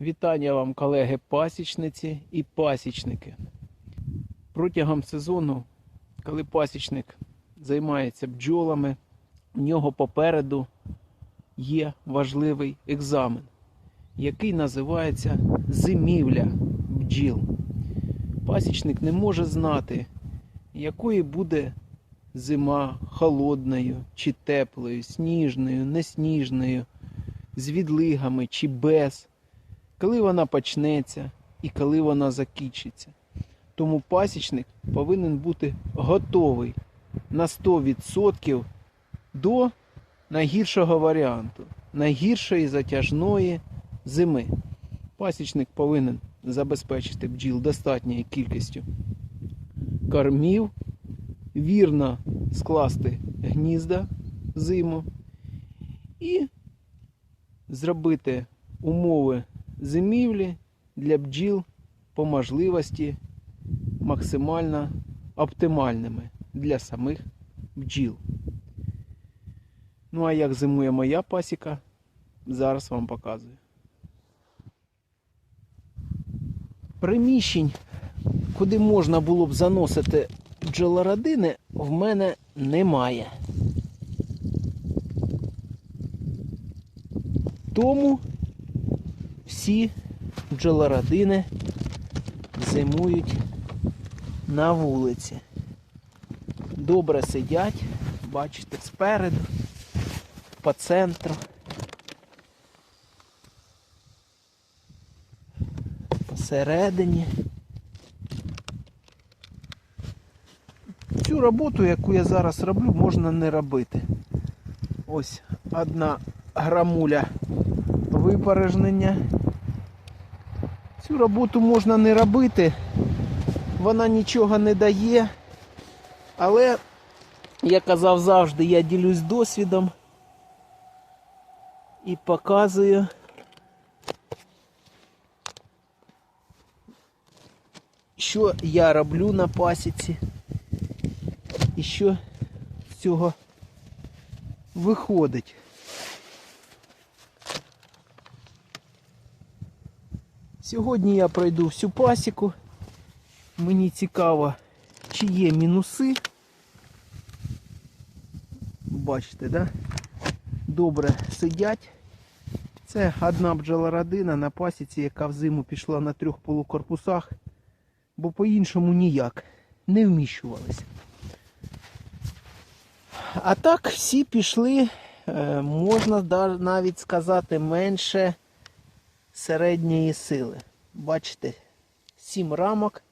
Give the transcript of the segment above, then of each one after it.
Вітання вам, колеги пасічниці і пасічники. Протягом сезону, коли пасічник займається бджолами, в нього попереду є важливий екзамен, який називається зимівля бджіл. Пасічник не може знати, якою буде зима холодною чи теплою, сніжною, несніжною, з відлигами чи без коли вона почнеться і коли вона закінчиться. Тому пасічник повинен бути готовий на 100% до найгіршого варіанту, найгіршої затяжної зими. Пасічник повинен забезпечити бджіл достатньою кількістю кормів, вірно скласти гнізда зиму і зробити умови зимівлі для бджіл по можливості максимально оптимальними для самих бджіл. Ну а як зимує моя пасіка, зараз вам показую. Приміщень, куди можна було б заносити бджолородини, в мене немає. Тому всі бджолородини зимують на вулиці. Добре сидять, бачите, спереду, по центру. Посередині. Цю роботу, яку я зараз роблю, можна не робити. Ось одна грамуля випорожнення. Цю роботу можна не робити, вона нічого не дає. Але, я казав завжди, я ділюсь досвідом і показую. Що я роблю на пасіці і що з цього виходить. Сьогодні я пройду всю пасіку. Мені цікаво, чи є мінуси. Бачите, да? Добре сидять. Це одна бджолородина на пасіці, яка взиму пішла на трьох полукорпусах, бо по-іншому ніяк не вміщувалися. А так всі пішли, е, можна навіть сказати, менше середньої сили. Бачите, 7 рамок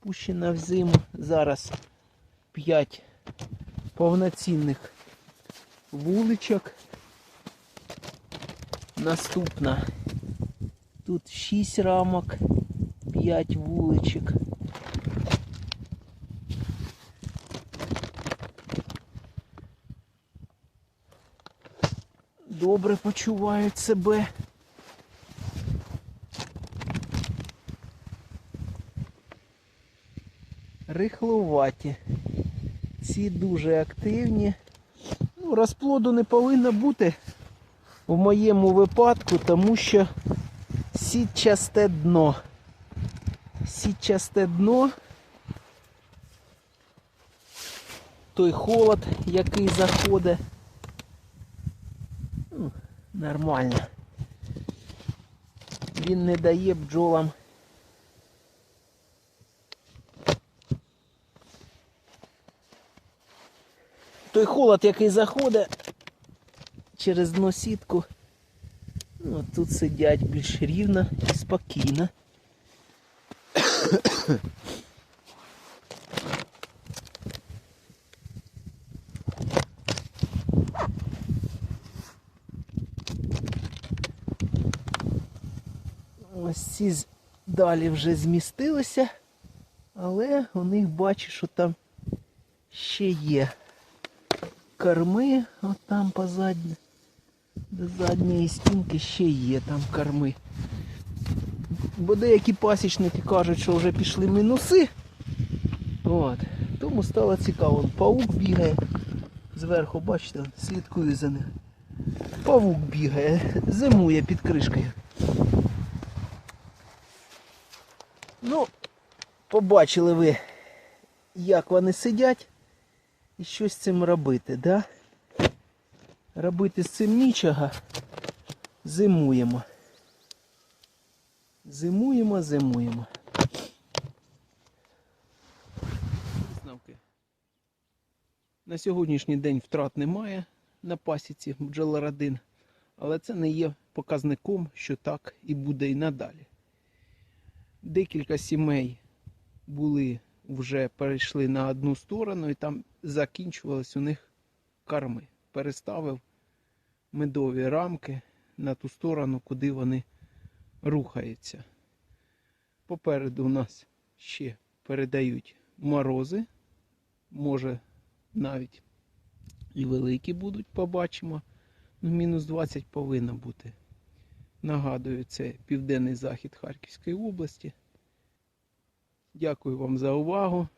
пущено в зиму. Зараз 5 повноцінних вуличок. Наступна. Тут 6 рамок, 5 вуличок. Добре почувають себе. Рихлуваті. Ці дуже активні. Ну, розплоду не повинно бути в моєму випадку, тому що сітчасте дно. Сітчасте дно. Той холод, який заходить. Ну, Нормально. Він не дає бджолам той холод, який заходить через дно сітку, ну, тут сидять більш рівно і спокійно. Ось ці далі вже змістилися, але у них бачу, що там ще є корми, от там по до задньої стінки ще є там корми. Бо деякі пасічники кажуть, що вже пішли мінуси. От. Тому стало цікаво. Паук бігає. Зверху, бачите, слідкую за ним. Павук бігає, зимує під кришкою. Ну, побачили ви, як вони сидять і що з цим робити, да? Робити з цим нічого. Зимуємо. Зимуємо, зимуємо. Висновки. На сьогоднішній день втрат немає на пасіці бджолородин, але це не є показником, що так і буде і надалі. Декілька сімей були вже перейшли на одну сторону і там закінчувались у них корми. Переставив медові рамки на ту сторону, куди вони рухаються. Попереду у нас ще передають морози, може навіть і великі будуть, побачимо. Ну, мінус 20 повинно бути. Нагадую, це південний захід Харківської області. Дякую вам за увагу.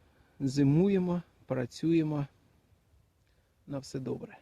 Зимуємо, працюємо. На все добре.